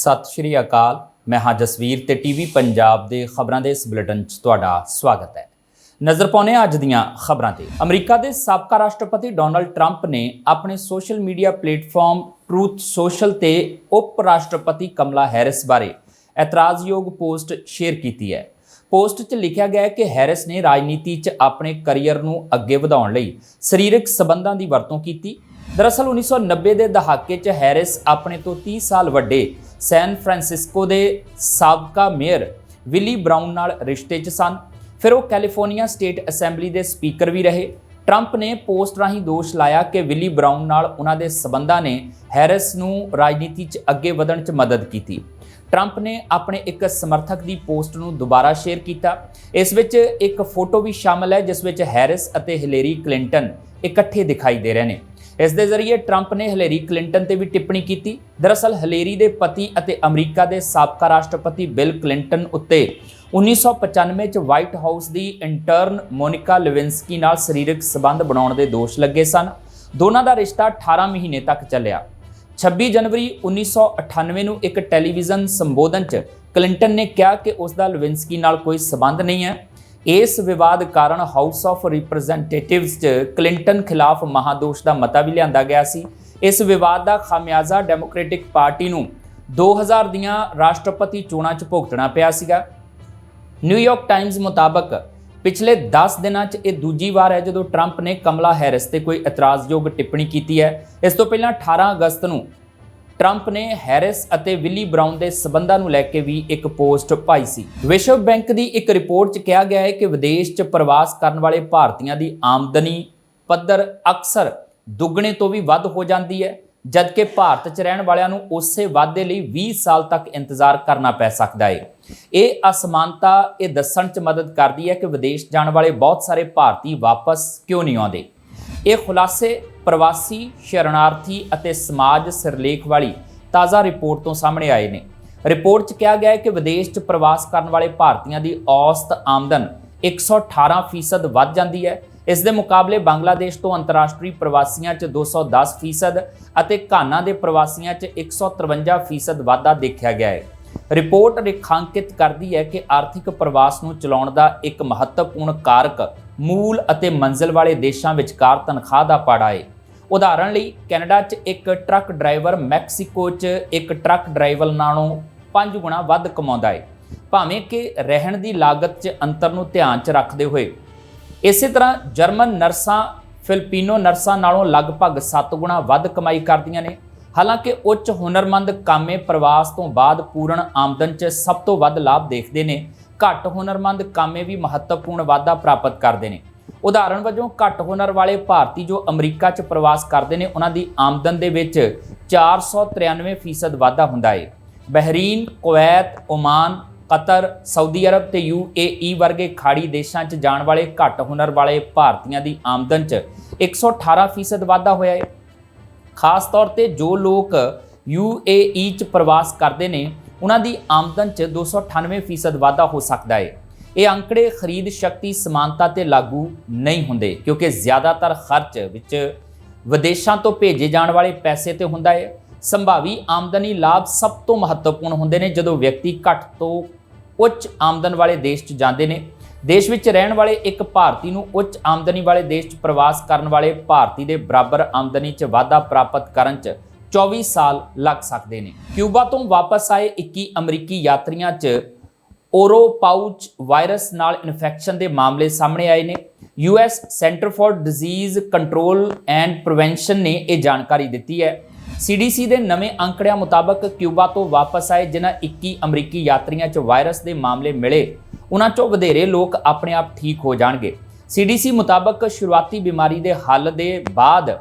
ਸਤਿ ਸ਼੍ਰੀ ਅਕਾਲ। ਮੈਂ ਹਾਂ ਜਸਵੀਰ ਤੇ ਟੀਵੀ ਪੰਜਾਬ ਦੇ ਖਬਰਾਂ ਦੇ ਇਸ ਬੁਲੇਟਿਨ 'ਚ ਤੁਹਾਡਾ ਸਵਾਗਤ ਹੈ। ਨਜ਼ਰ ਪਾਉਣੇ ਅੱਜ ਦੀਆਂ ਖਬਰਾਂ ਤੇ। ਅਮਰੀਕਾ ਦੇ ਸਾਬਕਾ ਰਾਸ਼ਟਰਪਤੀ ਡੋਨਲਡ ਟਰੰਪ ਨੇ ਆਪਣੇ social media platform Truth Social ਤੇ ਉਪ ਰਾਸ਼ਟਰਪਤੀ ਕਮਲਾ ਹੈਰਿਸ ਬਾਰੇ ਇਤਰਾਜ਼ਯੋਗ ਪੋਸਟ ਸ਼ੇਅਰ ਕੀਤੀ ਹੈ। ਪੋਸਟ 'ਚ ਲਿਖਿਆ ਗਿਆ ਹੈ ਕਿ ਹੈਰਿਸ ਨੇ ਰਾਜਨੀਤੀ 'ਚ ਆਪਣੇ ਕੈਰੀਅਰ ਨੂੰ ਅੱਗੇ ਵਧਾਉਣ ਲਈ ਸਰੀਰਕ ਸਬੰਧਾਂ ਦੀ ਵਰਤੋਂ ਕੀਤੀ। ਦਰਅਸਲ 1990 ਦੇ ਦਹਾਕੇ 'ਚ ਹੈਰਿਸ ਆਪਣੇ ਤੋਂ 30 ਸਾਲ ਵੱਡੇ ਸੈਨ ਫਰਾਂਸਿਸਕੋ ਦੇ ਸਾਬਕਾ ਮੇਅਰ ਵਿਲੀ ਬ੍ਰਾਊਨ ਨਾਲ ਰਿਸ਼ਤੇ 'ਚ ਸਨ। ਫਿਰ ਉਹ ਕੈਲੀਫੋਰਨੀਆ ਸਟੇਟ ਅਸੈਂਬਲੀ ਦੇ ਸਪੀਕਰ ਵੀ ਰਹੇ। ਟਰੰਪ ਨੇ ਪੋਸਟ ਰਾਹੀਂ ਦੋਸ਼ ਲਾਇਆ ਕਿ ਵਿਲੀ ਬ੍ਰਾਊਨ ਨਾਲ ਉਹਨਾਂ ਦੇ ਸਬੰਧਾਂ ਨੇ ਹੈਰਿਸ ਨੂੰ ਰਾਜਨੀਤੀ 'ਚ ਅੱਗੇ ਵਧਣ 'ਚ ਮਦਦ ਕੀਤੀ। ਟਰੰਪ ਨੇ ਆਪਣੇ ਇੱਕ ਸਮਰਥਕ ਦੀ ਪੋਸਟ ਨੂੰ ਦੁਬਾਰਾ ਸ਼ੇਅਰ ਕੀਤਾ। ਇਸ ਵਿੱਚ ਇੱਕ ਫੋਟੋ ਵੀ ਸ਼ਾਮਲ ਹੈ, ਜਿਸ ਵਿੱਚ ਹੈਰਿਸ ਅਤੇ ਹਿਲੇਰੀ ਕਲਿੰਟਨ ਇਕੱਠੇ ਦਿਖਾਈ ਦੇ ਰਹੇ ਨੇ। ਇਸ ਦੇ ਜ਼ਰੀਏ ਟਰੰਪ ਨੇ ਹਲੇਰੀ ਕਲਿੰਟਨ ਤੇ ਵੀ ਟਿੱਪਣੀ ਕੀਤੀ। ਦਰਅਸਲ ਹਲੇਰੀ ਦੇ ਪਤੀ ਅਤੇ ਅਮਰੀਕਾ ਦੇ ਸਾਬਕਾ ਰਾਸ਼ਟਰਪਤੀ ਬਿਲ ਕਲਿੰਟਨ ਉੱਤੇ 1995 ਚ ਵਾਈਟ ਹਾਊਸ ਦੀ ਇੰਟਰਨ ਮੋਨਿਕਾ ਲੈਵਿੰਸਕੀ ਨਾਲ ਸਰੀਰਕ ਸਬੰਧ ਬਣਾਉਣ ਦੇ ਦੋਸ਼ ਲੱਗੇ ਸਨ। ਦੋਨਾਂ ਦਾ ਰਿਸ਼ਤਾ 18 ਮਹੀਨੇ ਤੱਕ ਚੱਲਿਆ। 26 ਜਨਵਰੀ 1998 ਨੂੰ ਇੱਕ ਟੈਲੀਵਿਜ਼ਨ ਸੰਬੋਧਨ 'ਚ ਕਲਿੰਟਨ ਨੇ ਕਿਹਾ ਕਿ ਉਸ ਦਾ ਲੈਵਿੰਸਕੀ ਨਾਲ ਕੋਈ ਸਬੰਧ ਨਹੀਂ ਹੈ। ਇਸ ਵਿਵਾਦ ਕਾਰਨ ਹਾਊਸ ਆਫ ਰਿਪਰੈਜ਼ੈਂਟੇਟਿਵਸ 'ਚ ਕਲਿੰਟਨ ਖਿਲਾਫ ਮਹਾਦੋਸ਼ ਦਾ ਮਤਾ ਵੀ ਲਿਆਂਦਾ ਗਿਆ ਸੀ। ਇਸ ਵਿਵਾਦ ਦਾ ਖਾਮਿਆਜ਼ਾ ਡੈਮੋਕ੍ਰੈਟਿਕ ਪਾਰਟੀ ਨੂੰ 2000 ਦੀਆਂ ਰਾਸ਼ਟਰਪਤੀ ਚੋਣਾਂ 'ਚ ਭੁਗਤਣਾ ਪਿਆ ਸੀਗਾ। ਨਿਊਯਾਰਕ ਟਾਈਮਜ਼ ਮੁਤਾਬਕ ਪਿਛਲੇ 10 ਦਿਨਾਂ 'ਚ ਇਹ ਦੂਜੀ ਵਾਰ ਹੈ ਜਦੋਂ ਟਰੰਪ ਨੇ ਕਮਲਾ ਹੈਰਿਸ ਤੇ ਕੋਈ ਇਤਰਾਜ਼ਯੋਗ ਟਿੱਪਣੀ ਕੀਤੀ ਹੈ। ਇਸ ਤੋਂ ਪਹਿਲਾਂ 18 ਅਗਸਤ ਨੂੰ ਟਰੰਪ ਨੇ ਹੈਰਿਸ ਅਤੇ ਵਿਲੀ ਬਰਾਊਨ ਦੇ ਸਬੰਧਾਂ ਨੂੰ ਲੈ ਕੇ ਵੀ ਇੱਕ ਪੋਸਟ ਪਾਈ ਸੀ। ਵਿਸ਼ਵ ਬੈਂਕ ਦੀ ਇੱਕ ਰਿਪੋਰਟ 'ਚ ਕਿਹਾ ਗਿਆ ਹੈ ਕਿ ਵਿਦੇਸ਼ 'ਚ ਪ੍ਰਵਾਸ ਕਰਨ ਵਾਲੇ ਭਾਰਤੀਆਂ ਦੀ ਆਮਦਨੀ ਪੱਧਰ ਅਕਸਰ ਦੁੱਗਣੇ ਤੋਂ ਵੀ ਵੱਧ ਹੋ ਜਾਂਦੀ ਹੈ, ਜਦਕਿ ਭਾਰਤ 'ਚ ਰਹਿਣ ਵਾਲਿਆਂ ਨੂੰ ਉਸੇ ਵਾਧੇ ਲਈ 20 ਸਾਲ ਤੱਕ ਇੰਤਜ਼ਾਰ ਕਰਨਾ ਪੈ ਸਕਦਾ ਹੈ। ਇਹ ਅਸਮਾਨਤਾ ਇਹ ਦੱਸਣ 'ਚ ਮਦਦ ਕਰਦੀ ਹੈ ਕਿ ਵਿਦੇਸ਼ ਜਾਣ ਵਾਲੇ ਬਹੁਤ ਸਾਰੇ ਭਾਰਤੀ ਵਾਪਸ ਕਿਉਂ ਨਹੀਂ ਆਉਂਦੇ। ਇਹ ਖੁਲਾਸੇ ਪ੍ਰਵਾਸੀ ਸ਼ਰਨਾਰਥੀ ਅਤੇ ਸਮਾਜ ਸਿਰਲੇਖ ਵਾਲੀ ਤਾਜ਼ਾ ਰਿਪੋਰਟ ਤੋਂ ਸਾਹਮਣੇ ਆਏ ਨੇ। ਰਿਪੋਰਟ 'ਚ ਕਿਹਾ ਗਿਆ ਹੈ ਕਿ ਵਿਦੇਸ਼ 'ਚ ਪ੍ਰਵਾਸ ਕਰਨ ਵਾਲੇ ਭਾਰਤੀਆਂ ਦੀ ਔਸਤ ਆਮਦਨ 118% ਵੱਧ ਜਾਂਦੀ ਹੈ। ਇਸ ਦੇ ਮੁਕਾਬਲੇ ਬੰਗਲਾਦੇਸ਼ ਤੋਂ ਅੰਤਰਰਾਸ਼ਟਰੀ ਪ੍ਰਵਾਸੀਆਂ 'ਚ 210% ਅਤੇ ਘਾਨਾ ਦੇ ਪ੍ਰਵਾਸੀਆਂ 'ਚ 153% ਵਾਧਾ ਦੇਖਿਆ ਗਿਆ ਹੈ। ਰਿਪੋਰਟ ਰੇਖਾਂਕਿਤ ਕਰਦੀ ਹੈ ਕਿ ਆਰਥਿਕ ਪ੍ਰਵਾਸ ਨੂੰ ਚਲਾਉਣ ਦਾ ਇੱਕ ਮਹੱਤਵਪੂਰਨ ਕਾਰਕ ਮੂਲ ਅਤੇ ਮੰਜ਼ਿਲ ਵਾਲੇ ਦੇਸ਼ਾਂ ਵਿਚਕਾਰ ਤਨਖਾਹ ਦਾ ਪਾੜਾ ਹੈ। ਉਦਾਹਰਣ ਲਈ, ਕੈਨੇਡਾ 'ਚ ਇੱਕ ਟਰੱਕ ਡਰਾਈਵਰ ਮੈਕਸੀਕੋ 'ਚ ਇੱਕ ਟਰੱਕ ਡਰਾਈਵਰ ਨਾਲੋਂ 5 ਗੁਣਾ ਵੱਧ ਕਮਾਉਂਦਾ ਹੈ ਭਾਵੇਂ ਕਿ ਰਹਿਣ ਦੀ ਲਾਗਤ 'ਚ ਅੰਤਰ ਨੂੰ ਧਿਆਨ 'ਚ ਰੱਖਦੇ ਹੋਏ। ਇਸੇ ਤਰ੍ਹਾਂ ਜਰਮਨ ਨਰਸਾਂ, ਫਿਲਪੀਨੋ ਨਰਸਾਂ ਨਾਲੋਂ ਲਗਭਗ 7 ਗੁਣਾ ਵੱਧ ਕਮਾਈ ਕਰਦੀਆਂ ਨੇ। ਹਾਲਾਂਕਿ ਉੱਚ ਹੁਨਰਮੰਦ ਕਾਮੇ ਪ੍ਰਵਾਸ ਤੋਂ ਬਾਅਦ ਪੂਰਨ ਆਮਦਨ 'ਚ ਸਭ ਤੋਂ ਵੱਧ ਲਾਭ ਦੇਖਦੇ ਨੇ। ਘੱਟ ਹੁਨਰਮੰਦ ਕਾਮੇ ਵੀ ਮਹੱਤਵਪੂਰਨ ਵਾਧਾ ਪ੍ਰਾਪਤ ਕਰਦੇ ਨੇ। ਉਦਾਹਰਣ ਵਜੋਂ ਘੱਟ ਹੁਨਰ ਵਾਲੇ ਭਾਰਤੀ ਜੋ ਅਮਰੀਕਾ 'ਚ ਪ੍ਰਵਾਸ ਕਰਦੇ ਨੇ, ਉਹਨਾਂ ਦੀ ਆਮਦਨ ਦੇ ਵਿੱਚ 493% ਵਾਧਾ ਹੁੰਦਾ ਹੈ Bahrain, Kuwait, Oman, Qatar, Saudi Arabia ਤੇ ਯੂਏਈ ਵਰਗੇ ਖਾੜੀ ਦੇਸ਼ਾਂ 'ਚ ਜਾਣ ਵਾਲੇ ਘੱਟ ਹੁਨਰ ਵਾਲੇ ਭਾਰਤੀਆਂ ਦੀ ਆਮਦਨ 'ਚ 118% ਵਾਧਾ ਹੋਇਆ ਹੈ ਖਾਸ ਤੌਰ ਤੇ ਜੋ ਲੋਕ ਯੂਏਈ 'ਚ ਪ੍ਰਵਾਸ ਕਰਦੇ ਨੇ, ਉਹਨਾਂ ਦੀ ਆਮਦਨ 'ਚ 298% ਵਾਧਾ ਹੋ ਸਕਦਾ ਹੈ ਇਹ ਅੰਕੜੇ ਖਰੀਦ ਸ਼ਕਤੀ ਸਮਾਨਤਾ ਤੇ ਲਾਗੂ ਨਹੀਂ ਹੁੰਦੇ, ਕਿਉਂਕਿ ਜ਼ਿਆਦਾਤਰ ਖਰਚ ਵਿੱਚ ਵਿਦੇਸ਼ਾਂ ਤੋਂ ਭੇਜੇ ਜਾਣ ਵਾਲੇ ਪੈਸੇ ਤੇ ਹੁੰਦਾ ਹੈ। ਸੰਭਾਵੀ ਆਮਦਨੀ ਲਾਭ ਸਭ ਤੋਂ ਮਹੱਤਵਪੂਰਨ ਹੁੰਦੇ ਨੇ ਜਦੋਂ ਵਿਅਕਤੀ ਘੱਟ ਤੋਂ ਉੱਚ ਆਮਦਨ ਵਾਲੇ ਦੇਸ਼ 'ਚ ਜਾਂਦੇ ਨੇ। ਦੇਸ਼ ਵਿੱਚ ਰਹਿਣ ਵਾਲੇ ਇੱਕ ਭਾਰਤੀ ਨੂੰ ਉੱਚ ਆਮਦਨੀ ਵਾਲੇ ਦੇਸ਼ 'ਚ ਪ੍ਰਵਾਸ ਕਰਨ ਵਾਲੇ ਭਾਰਤੀ ਦੇ ਬਰਾਬਰ ਆਮਦਨੀ 'ਚ ਵਾਧਾ ਪ੍ਰਾਪਤ ਕਰਨ 'ਚ 24 ਸਾਲ ਲੱਗ ਸਕਦੇ ਨੇ। ਕਿਊਬਾ ਤੋਂ ਵਾਪਸ ਆਏ 21 ਅਮਰੀਕੀ ਯਾਤਰੀਆਂ 'ਚ ਓਰੋ ਪਾਊਚ ਵਾਇਰਸ ਨਾਲ ਇਨਫੈਕਸ਼ਨ ਦੇ ਮਾਮਲੇ ਸਾਹਮਣੇ ਆਏ ਨੇ। US centre for disease control and prevention ਨੇ ਇਹ ਜਾਣਕਾਰੀ ਦਿੱਤੀ ਹੈ। ਸੀਡੀਸੀ ਦੇ ਨਵੇਂ ਅੰਕੜਿਆਂ ਮੁਤਾਬਕ ਕਿਊਬਾ ਤੋਂ ਵਾਪਸ ਆਏ ਜਿਨ੍ਹਾਂ 21 ਅਮਰੀਕੀ ਯਾਤਰੀਆਂ 'ਚ ਵਾਇਰਸ ਦੇ ਮਾਮਲੇ ਮਿਲੇ ਉਹਨਾਂ 'ਚੋਂ ਵਧੇਰੇ ਲੋਕ ਆਪਣੇ ਆਪ ਠੀਕ ਹੋ ਜਾਣਗੇ। ਸੀਡੀਸੀ ਮੁਤਾਬਕ ਸ਼ੁਰੂਆਤੀ ਬਿਮਾਰੀ ਦੇ ਹੱਲ ਦੇ ਬਾਅਦ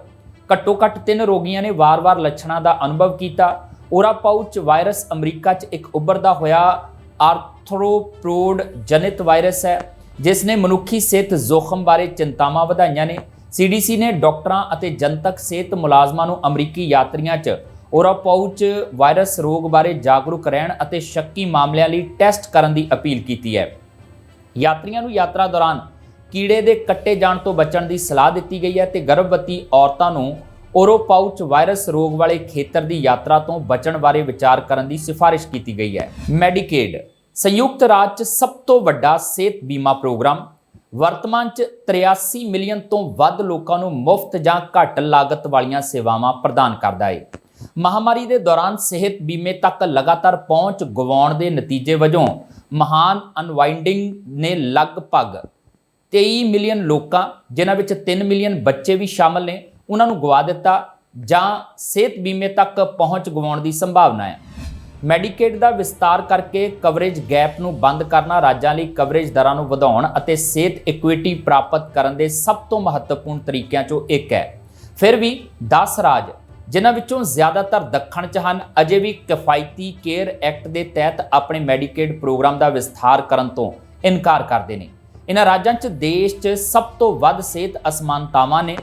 ਘੱਟੋ-ਘੱਟ 3 ਰੋਗੀਆਂ ਨੇ ਵਾਰ-ਵਾਰ ਲੱਛਣਾਂ ਦਾ ਅਨੁਭਵ ਕੀਤਾ। ਓਰਾ ਪਾਊਚ ਵਾਇਰਸ ਅਮਰੀਕਾ 'ਚ ਇੱਕ ਉੱਭਰਦਾ ਹੋਇਆ ਆਰਥਰੋਪਰੋਡ ਜਨਿਤ ਵਾਇਰਸ ਹੈ, ਜਿਸ ਨੇ ਮਨੁੱਖੀ ਸਿਹਤ ਜ਼ੋਖਮ ਬਾਰੇ ਚਿੰਤਾਵਾਂ ਵਧਾਈਆਂ ਨੇ। ਸੀਡੀਸੀ ਨੇ ਡਾਕਟਰਾਂ ਅਤੇ ਜਨਤਕ ਸਿਹਤ ਮੁਲਾਜ਼ਮਾਂ ਨੂੰ ਅਮਰੀਕੀ ਯਾਤਰੀਆਂ 'ਚ ਓਰਾਪਾਊਚ ਵਾਇਰਸ ਰੋਗ ਬਾਰੇ ਜਾਗਰੂਕ ਰਹਿਣ ਅਤੇ ਸ਼ੱਕੀ ਮਾਮਲਿਆਂ ਲਈ ਟੈਸਟ ਕਰਨ ਦੀ ਅਪੀਲ ਕੀਤੀ ਹੈ। ਯਾਤਰੀਆਂ ਨੂੰ ਯਾਤਰਾ ਦੌਰਾਨ ਕੀੜੇ ਦੇ ਕੱਟੇ ਜਾਣ ਤੋਂ ਬਚਣ ਦੀ ਸਲਾਹ ਦਿੱਤੀ ਗਈ ਹੈ ਤੇ ਗਰਭਵਤੀ ਔਰਤਾਂ ਨੂੰ ਓਰੋਪਾਊਚ ਵਾਇਰਸ ਰੋਗ ਵਾਲੇ ਖੇਤਰ ਦੀ ਯਾਤਰਾ ਤੋਂ ਬਚਣ ਬਾਰੇ ਵਿਚਾਰ ਕਰਨ ਦੀ ਸਿਫਾਰਿਸ਼ ਕੀਤੀ ਗਈ ਹੈ। ਮੈਡੀਕੇਡ, ਸੰਯੁਕਤ ਰਾਜ 'ਚ ਸਭ ਤੋਂ ਵੱਡਾ ਸਿਹਤ ਬੀਮਾ ਪ੍ਰੋਗਰਾਮ, ਵਰਤਮਾਨ 'ਚ 83 ਮਿਲੀਅਨ ਤੋਂ ਵੱਧ ਲੋਕਾਂ ਨੂੰ ਮੁਫਤ ਜਾਂ ਘੱਟ ਲਾਗਤ ਵਾਲੀਆਂ ਸੇਵਾਵਾਂ ਪ੍ਰਦਾਨ ਕਰਦਾ ਹੈ ਮਹਾਮਾਰੀ ਦੇ ਦੌਰਾਨ ਸਿਹਤ ਬੀਮੇ ਤੱਕ ਲਗਾਤਾਰ ਪਹੁੰਚ ਗਵਾਉਣ ਦੇ ਨਤੀਜੇ ਵਜੋਂ ਮਹਾਨ ਅਨਵਾਈਂਡਿੰਗ ਨੇ ਲਗਭਗ 23 ਮਿਲੀਅਨ ਲੋਕਾਂ, ਜਿਨ੍ਹਾਂ ਵਿੱਚ 3 ਮਿਲੀਅਨ ਬੱਚੇ ਵੀ ਸ਼ਾਮਲ ਨੇ ਉਹਨਾਂ ਨੂੰ ਗਵਾ ਦਿੱਤਾ ਜਾਂ ਸਿਹਤ ਬੀਮੇ ਤੱਕ ਪਹੁੰਚ ਗਵਾਉਣ ਦੀ ਸੰਭਾਵਨਾ ਹੈ। ਮੈਡੀਕੇਡ ਦਾ ਵਿਸਤਾਰ ਕਰਕੇ ਕਵਰੇਜ ਗੈਪ ਨੂੰ ਬੰਦ ਕਰਨਾ ਰਾਜਾਂ ਲਈ ਕਵਰੇਜ ਦਰਾਂ ਨੂੰ ਵਧਾਉਣ ਅਤੇ ਸਿਹਤ ਇਕੁਇਟੀ ਪ੍ਰਾਪਤ ਕਰਨ ਦੇ ਸਭ ਤੋਂ ਮਹੱਤਵਪੂਰਨ ਤਰੀਕਿਆਂ ਚੋਂ ਇੱਕ ਹੈ। ਫਿਰ ਵੀ 10 ਰਾਜ, ਜਿਨ੍ਹਾਂ ਵਿੱਚੋਂ ਜ਼ਿਆਦਾਤਰ ਦੱਖਣ 'ਚ ਹਨ, ਅਜੇ ਵੀ ਕਿਫਾਇਤੀ ਕੇਅਰ ਐਕਟ ਦੇ ਤਹਿਤ ਆਪਣੇ ਮੈਡੀਕੇਡ ਪ੍ਰੋਗਰਾਮ ਦਾ ਵਿਸਥਾਰ ਕਰਨ ਤੋਂ ਇਨਕਾਰ ਕਰਦੇ ਨੇ। ਇਹਨਾਂ ਰਾਜਾਂ 'ਚ ਦੇਸ਼ 'ਚ ਸਭ ਤੋਂ ਵੱਧ ਸਿਹਤ ਅਸਮਾਨਤਾਵਾਂ ਨੇ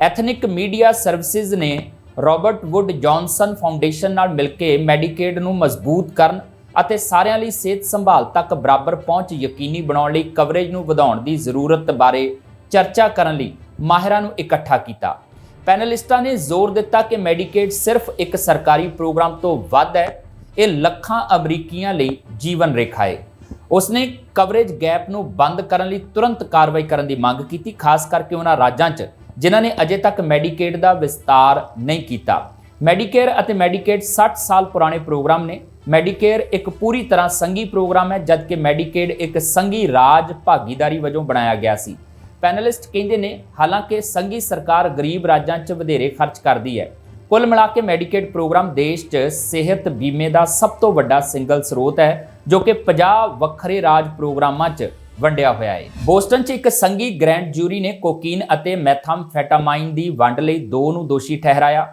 ਐਥਨਿਕ ਮੀਡੀਆ ਸਰਵਿਸਿਜ਼ ਨੇ ਰਾਬਰਟ ਵੁੱਡ ਜੌਨਸਨ ਫਾਊਂਡੇਸ਼ਨ ਨਾਲ ਮਿਲ ਕੇ ਮੈਡੀਕੇਡ ਨੂੰ ਮਜ਼ਬੂਤ ਕਰਨ ਅਤੇ ਸਾਰਿਆਂ ਲਈ ਸਿਹਤ ਸੰਭਾਲ ਤੱਕ ਬਰਾਬਰ ਪਹੁੰਚ ਯਕੀਨੀ ਬਣਾਉਣ ਲਈ ਕਵਰੇਜ ਨੂੰ ਵਧਾਉਣ ਦੀ ਜ਼ਰੂਰਤ ਬਾਰੇ ਚਰਚਾ ਕਰਨ ਲਈ ਮਾਹਿਰਾਂ ਨੂੰ ਇਕੱਠਾ ਕੀਤਾ। ਪੈਨਲਿਸਟਾਂ ਨੇ ਜ਼ੋਰ ਦਿੱਤਾ ਕਿ ਮੈਡੀਕੇਡ ਸਿਰਫ ਇੱਕ ਸਰਕਾਰੀ ਪ੍ਰੋਗਰਾਮ ਤੋਂ ਵੱਧ ਹੈ। ਇਹ ਲੱਖਾਂ ਅਮਰੀਕੀਆਂ ਲਈ ਜੀਵਨ ਰੇਖਾ ਹੈ ਉਸਨੇ ਕਵਰੇਜ ਗੈਪ ਨੂੰ ਬੰਦ ਕਰਨ ਲਈ ਤੁਰੰਤ ਕਾਰਵਾਈ ਕਰਨ ਦੀ ਮੰਗ ਕੀਤੀ, ਖਾਸ ਕਰਕੇ ਉਹਨਾਂ ਰਾਜਾਂ 'ਚ ਜਿਨ੍ਹਾਂ ਨੇ ਅਜੇ ਤੱਕ ਮੈਡੀਕੇਡ ਦਾ ਵਿਸਤਾਰ ਨਹੀਂ ਕੀਤਾ। ਮੈਡੀਕੇਅਰ ਅਤੇ ਮੈਡੀਕੇਡ 60 ਸਾਲ ਪੁਰਾਣੇ ਪ੍ਰੋਗਰਾਮ ਨੇ। ਮੈਡੀਕੇਅਰ ਇੱਕ ਪੂਰੀ ਤਰ੍ਹਾਂ ਸੰਘੀ ਪ੍ਰੋਗਰਾਮ ਹੈ, ਜਦਕਿ ਮੈਡੀਕੇਡ ਇੱਕ ਸੰਘੀ ਰਾਜ ਭਾਗੀਦਾਰੀ ਵਜੋਂ ਬਣਾਇਆ ਗਿਆ ਸੀ। ਪੈਨਲਿਸਟ ਕਹਿੰਦੇ ਨੇ, ਹਾਲਾਂਕਿ ਸੰਘੀ ਸਰਕਾਰ ਗਰੀਬ ਰਾਜਾਂ 'ਚ ਵਧੇਰੇ ਖਰਚ ਕਰਦੀ ਹੈ। ਕੁੱਲ ਮਿਲਾ ਕੇ ਮੈਡੀਕੇਡ ਪ੍ਰੋਗਰਾਮ ਦੇਸ਼ 'ਚ ਸਿਹਤ ਬੀਮੇ ਦਾ ਸਭ ਤੋਂ ਵੱਡਾ ਸਿੰਗਲ ਸਰੋਤ ਹੈ, ਜੋ ਕਿ 50 ਵੱਖਰੇ ਰਾਜ ਪ੍ਰੋਗਰਾਮਾਂ 'ਚ ਵੰਡਿਆ ਹੋਇਆ ਹੈ ਬੋਸਟਨ 'ਚ ਇੱਕ ਸੰਘੀ ਗ੍ਰੈਂਡ ਜੂਰੀ ਨੇ ਕੋਕੀਨ ਅਤੇ ਮੈਥਾਮਫੈਟਾਮਾਈਨ ਦੀ ਵੰਡ ਲਈ ਦੋ ਨੂੰ ਦੋਸ਼ੀ ਠਹਿਰਾਇਆ।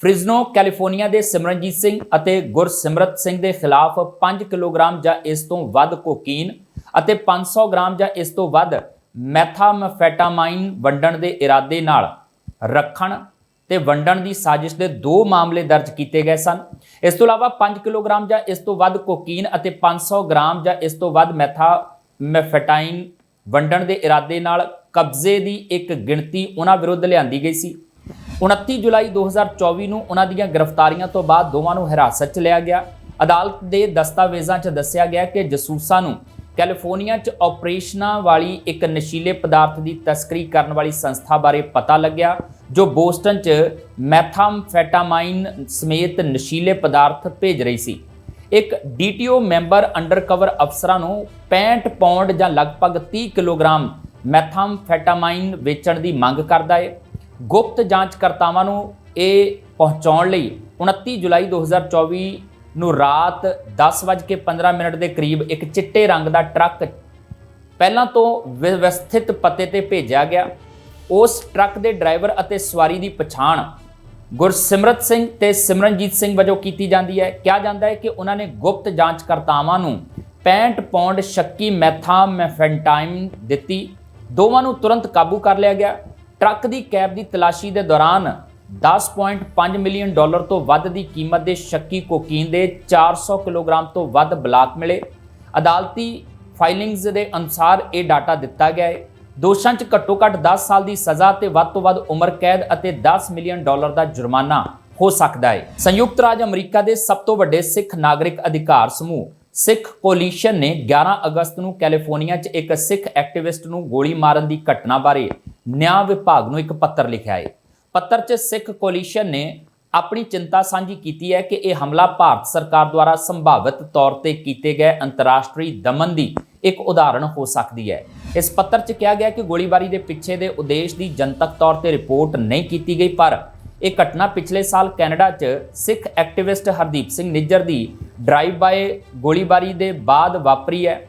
ਫ੍ਰਿਜ਼ਨੋ, ਕੈਲੀਫੋਰਨੀਆ ਦੇ ਸਿਮਰਨਜੀਤ ਸਿੰਘ ਅਤੇ ਗੁਰਸਿਮਰਤ ਸਿੰਘ ਦੇ ਖਿਲਾਫ 5 ਕਿਲੋਗ੍ਰਾਮ ਜਾਂ ਇਸ ਤੋਂ ਵੱਧ ਕੋਕੀਨ ਅਤੇ 500 ਗ੍ਰਾਮ ਜਾਂ ਇਸ ਤੋਂ ਵੱਧ ਮੈਥਾਮਫੈਟਾਮਾਈਨ ਵੰਡਣ ਦੇ ਇਰਾਦੇ ਨਾਲ ਰੱਖਣ ਤੇ ਵੰਡਣ ਦੀ ਸਾਜ਼ਿਸ਼ ਦੇ ਦੋ ਮਾਮਲੇ ਦਰਜ ਕੀਤੇ ਗਏ ਸਨ। ਇਸ ਤੋਂ ਇਲਾਵਾ 5 ਕਿਲੋਗ੍ਰਾਮ ਜਾਂ ਇਸ ਤੋਂ ਵੱਧ ਕੋਕੀਨ ਅਤੇ 500 ਗ੍ਰਾਮ ਜਾਂ ਇਸ ਤੋਂ ਵੱਧ ਮੈਥਾ ਮੈਥਾਮਫੈਟਾਈਨ ਵੰਡਣ ਦੇ ਇਰਾਦੇ ਨਾਲ ਕਬਜ਼ੇ ਦੀ ਇੱਕ ਗਿਣਤੀ ਉਹਨਾਂ ਵਿਰੁੱਧ ਲਿਆਂਦੀ ਗਈ ਸੀ। 29 ਜੁਲਾਈ 2024 ਨੂੰ ਉਹਨਾਂ ਦੀਆਂ ਗ੍ਰਿਫਤਾਰੀਆਂ ਤੋਂ ਬਾਅਦ ਦੋਵਾਂ ਨੂੰ ਹਿਰਾਸਤ 'ਚ ਲਿਆ ਗਿਆ। ਅਦਾਲਤ ਦੇ ਦਸਤਾਵੇਜ਼ਾਂ 'ਚ ਦੱਸਿਆ ਗਿਆ ਕਿ ਜਸੂਸਾਂ ਨੂੰ ਕੈਲੀਫੋਰਨੀਆ 'ਚ ਆਪਰੇਸ਼ਨਾਂ ਵਾਲੀ ਇੱਕ ਨਸ਼ੀਲੇ ਪਦਾਰਥ ਦੀ ਤਸਕਰੀ ਕਰਨ ਵਾਲੀ ਸੰਸਥਾ ਬਾਰੇ ਪਤਾ ਲੱਗਿਆ, ਜੋ ਬੋਸਟਨ 'ਚ ਮੈਥਾਮਫੈਟਾਮਾਈਨ ਸਮੇਤ ਨਸ਼ੀਲੇ ਪਦਾਰਥ ਭੇਜ ਰਹੀ ਸੀ। ਇੱਕ ਡੀਟੀਓ ਮੈਂਬਰ ਅੰਡਰਕਵਰ ਅਫਸਰਾਂ ਨੂੰ 65 ਪੌਂਡ ਜਾਂ ਲਗਭਗ 30 ਕਿਲੋਗ੍ਰਾਮ ਮੈਥਾਮਫੈਟਾਮਾਈਨ ਵੇਚਣ ਦੀ ਮੰਗ ਕਰਦਾ ਹੈ ਗੁਪਤ ਜਾਂਚਕਰਤਾਵਾਂ ਨੂੰ ਇਹ ਪਹੁੰਚਾਉਣ ਲਈ 29 ਜੁਲਾਈ 2024 ਨੂੰ ਰਾਤ 10:15 ਮਿੰਟ ਦੇ ਕਰੀਬ ਇੱਕ ਚਿੱਟੇ ਰੰਗ ਦਾ ਟਰੱਕ ਪਹਿਲਾਂ ਤੋਂ ਵਿਵਸਥਿਤ ਪਤੇ ਤੇ ਭੇਜਿਆ ਗਿਆ। ਉਸ ਟਰੱਕ ਦੇ ਡਰਾਈਵਰ ਅਤੇ ਸਵਾਰੀ ਦੀ ਪਛਾਣ ਗੁਰਸਿਮਰਤ ਸਿੰਘ ਤੇ ਸਿਮਰਨਜੀਤ ਸਿੰਘ ਵਜੋਂ ਕੀਤੀ ਜਾਂਦੀ ਹੈ। ਕਿਹਾ ਜਾਂਦਾ ਹੈ ਕਿ ਉਹਨਾਂ ਨੇ ਗੁਪਤ ਜਾਂਚਕਰਤਾਵਾਂ ਨੂੰ 65 ਪੌਂਡ, ਸ਼ੱਕੀ ਮੈਥਾਮਫੈਂਟਾਈਨ ਦਿੱਤੀ। ਦੋਵਾਂ ਨੂੰ ਤੁਰੰਤ ਕਾਬੂ ਕਰ ਲਿਆ ਗਿਆ। ਟਰੱਕ ਦੀ ਕੈਬ ਦੀ ਤਲਾਸ਼ੀ ਦੇ ਦੌਰਾਨ 10.5 ਮਿਲੀਅਨ ਡਾਲਰ ਤੋਂ ਵੱਧ ਦੀ ਕੀਮਤ ਦੇ ਸ਼ੱਕੀ ਕੋਕੀਨ ਦੇ 400 ਕਿਲੋਗ੍ਰਾਮ ਤੋਂ ਵੱਧ ਬਲਾਕ ਮਿਲੇ। ਅਦਾਲਤੀ ਫਾਈਲਿੰਗਸ ਦੇ ਅਨੁਸਾਰ ਇਹ ਡਾਟਾ ਦਿੱਤਾ ਗਿਆ ਹੈ। ਦੋਸ਼ਾਂ 'ਚ ਘੱਟੋ-ਘੱਟ 10 ਸਾਲ ਦੀ ਸਜ਼ਾ ਤੇ ਵੱਧ ਤੋਂ ਵੱਧ ਉਮਰ ਕੈਦ ਅਤੇ 10 ਮਿਲੀਅਨ ਡਾਲਰ ਦਾ ਜੁਰਮਾਨਾ ਹੋ ਸਕਦਾ ਹੈ। ਸੰਯੁਕਤ ਰਾਜ ਅਮਰੀਕਾ ਦੇ ਸਭ ਤੋਂ ਵੱਡੇ ਸਿੱਖ ਨਾਗਰਿਕ ਅਧਿਕਾਰ ਸਮੂਹ ਸਿੱਖ ਕੋਲੀਸ਼ਨ ਨੇ 11 ਅਗਸਤ ਨੂੰ ਕੈਲੀਫੋਰਨੀਆ 'ਚ ਇੱਕ ਸਿੱਖ ਐਕਟਿਵਿਸਟ ਨੂੰ ਗੋਲੀ ਮਾਰਨ ਦੀ ਘਟਨਾ ਬਾਰੇ ਨਿਆਂ ਵਿਭਾਗ ਨੂੰ ਇੱਕ ਪੱਤਰ ਲਿਖਿਆ ਹੈ। ਪੱਤਰ 'ਚ ਸਿੱਖ ਕੋਲੀਸ਼ਨ ਨੇ ਆਪਣੀ ਚਿੰਤਾ ਸਾਂਝੀ ਕੀਤੀ ਹੈ ਕਿ ਇਹ ਹਮਲਾ ਭਾਰਤ ਸਰਕਾਰ ਦੁਆਰਾ ਸੰਭਾਵਿਤ ਤੌਰ ਤੇ ਕੀਤੇ ਗਏ ਅੰਤਰਰਾਸ਼ਟਰੀ ਦਮਨ ਦੀ ਇੱਕ ਉਦਾਹਰਣ ਹੋ ਸਕਦੀ ਹੈ। ਇਸ ਪੱਤਰ 'ਚ ਕਿਹਾ ਗਿਆ ਕਿ ਗੋਲੀਬਾਰੀ ਦੇ ਪਿੱਛੇ ਦੇ ਉਦੇਸ਼ ਦੀ ਜਨਤਕ ਤੌਰ ਤੇ ਰਿਪੋਰਟ ਨਹੀਂ ਕੀਤੀ ਗਈ, ਪਰ ਇਹ ਘਟਨਾ ਪਿਛਲੇ ਸਾਲ ਕੈਨੇਡਾ 'ਚ ਸਿੱਖ ਐਕਟਿਵਿਸਟ ਹਰਦੀਪ ਸਿੰਘ ਨਿੱਜਰ ਦੀ ਡਰਾਈਵ ਬਾਏ ਗੋਲੀਬਾਰੀ ਦੇ ਬਾਅਦ ਵਾਪਰੀ ਹੈ।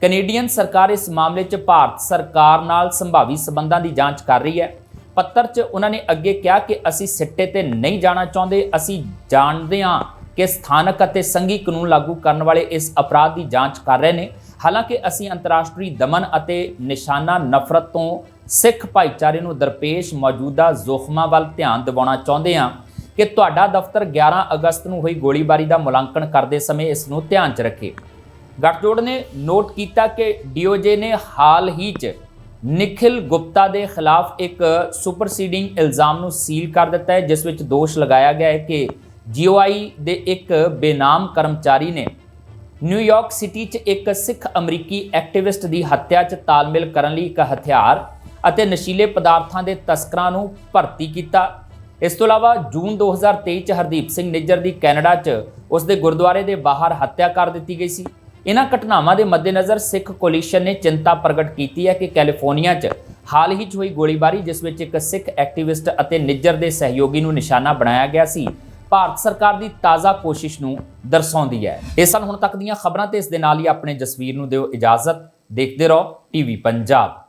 ਕੈਨੇਡੀਅਨ ਸਰਕਾਰ ਇਸ ਮਾਮਲੇ 'ਚ ਭਾਰਤ ਸਰਕਾਰ ਨਾਲ ਸੰਭਾਵੀ ਸਬੰਧਾਂ ਦੀ ਜਾਂਚ ਕਰ ਰਹੀ ਹੈ। ਪੱਤਰ 'ਚ ਉਹਨਾਂ ਨੇ ਅੱਗੇ ਕਿਹਾ ਕਿ ਅਸੀਂ ਸਿੱਟੇ ਤੇ ਨਹੀਂ ਜਾਣਾ ਚਾਹੁੰਦੇ, ਅਸੀਂ ਜਾਣਦੇ ਹਾਂ ਕਿ ਸਥਾਨਕ ਅਤੇ ਸੰਘੀ ਕਾਨੂੰਨ ਲਾਗੂ ਕਰਨ ਵਾਲੇ ਇਸ ਅਪਰਾਧ ਦੀ ਜਾਂਚ ਕਰ ਰਹੇ ਨੇ। ਹਾਲਾਂਕਿ ਅਸੀਂ ਅੰਤਰਰਾਸ਼ਟਰੀ ਦਮਨ ਅਤੇ ਨਿਸ਼ਾਨਾ ਨਫ਼ਰਤ ਤੋਂ ਸਿੱਖ ਭਾਈਚਾਰੇ ਨੂੰ ਦਰਪੇਸ਼ ਮੌਜੂਦਾ ਜ਼ੋਖਮਾਂ ਵੱਲ ਧਿਆਨ ਦਿਵਾਉਣਾ ਚਾਹੁੰਦੇ ਹਾਂ ਕਿ ਤੁਹਾਡਾ ਦਫ਼ਤਰ 11 ਅਗਸਤ ਨੂੰ ਹੋਈ ਗੋਲੀਬਾਰੀ ਦਾ ਮੁਲਾਂਕਣ ਕਰਦੇ ਸਮੇਂ ਇਸ ਨੂੰ ਧਿਆਨ 'ਚ ਰੱਖੇ। ਗਠਜੋੜ ਨੇ ਨੋਟ ਕੀਤਾ ਕਿ ਡੀਓਜੇ ਨੇ ਹਾਲ ਹੀ 'ਚ ਨikhil ਗੁਪਤਾ ਦੇ ਖਿਲਾਫ ਇੱਕ ਸੁਪਰਸੀਡਿੰਗ ਇਲਜ਼ਾਮ ਨੂੰ ਸੀਲ ਕਰ ਦਿੱਤਾ ਹੈ, ਜਿਸ ਵਿੱਚ ਦੋਸ਼ ਲਗਾਇਆ ਗਿਆ ਹੈ ਕਿ ਜੀਓਆਈ ਦੇ ਇੱਕ ਬੇਨਾਮ ਕਰਮਚਾਰੀ ਨੇ ਨਿਊਯਾਰਕ ਸਿਟੀ 'ਚ ਇੱਕ ਸਿੱਖ ਅਮਰੀਕੀ ਐਕਟਿਵਿਸਟ ਦੀ ਹੱਤਿਆ 'ਚ ਤਾਲਮੇਲ ਕਰਨ ਲਈ ਇੱਕ ਹਥਿਆਰ ਅਤੇ ਨਸ਼ੀਲੇ ਪਦਾਰਥਾਂ ਦੇ ਤਸਕਰਾਂ ਨੂੰ ਭਰਤੀ ਕੀਤਾ। ਇਸ ਤੋਂ ਇਲਾਵਾ ਜੂਨ 2023 ਚ ਹਰਦੀਪ ਸਿੰਘ ਨਿੱਜਰ ਦੀ ਕੈਨੇਡਾ 'ਚ ਉਸ ਦੇ ਗੁਰਦੁਆਰੇ ਦੇ ਬਾਹਰ ਹੱਤਿਆ ਕਰ ਦਿੱਤੀ ਗਈ ਸੀ। ਇਹਨਾਂ ਘਟਨਾਵਾਂ ਦੇ ਮੱਦੇਨਜ਼ਰ ਸਿੱਖ ਕੋਲੀਸ਼ਨ ਨੇ ਚਿੰਤਾ ਪ੍ਰਗਟ ਕੀਤੀ ਹੈ ਕਿ ਕੈਲੀਫੋਰਨੀਆ 'ਚ ਹਾਲ ਹੀ 'ਚ ਹੋਈ ਗੋਲੀਬਾਰੀ, ਜਿਸ ਵਿੱਚ ਇੱਕ ਸਿੱਖ ਐਕਟਿਵਿਸਟ ਅਤੇ ਨਿੱਜਰ ਦੇ ਸਹਿਯੋਗੀ ਨੂੰ ਨਿਸ਼ਾਨਾ ਬਣਾਇਆ ਗਿਆ ਸੀ, ਭਾਰਤ ਸਰਕਾਰ ਦੀ ਤਾਜ਼ਾ ਕੋਸ਼ਿਸ਼ ਨੂੰ ਦਰਸਾਉਂਦੀ ਹੈ। ਇਹ ਸਨ ਹੁਣ ਤੱਕ ਦੀਆਂ ਖਬਰਾਂ ਤੇ ਇਸ ਦੇ ਨਾਲ ਹੀ ਆਪਣੇ ਜਸਵੀਰ ਨੂੰ ਦਿਓ ਇਜਾਜ਼ਤ। ਦੇਖਦੇ ਰਹੋ, ਟੀਵੀ ਪੰਜਾਬ।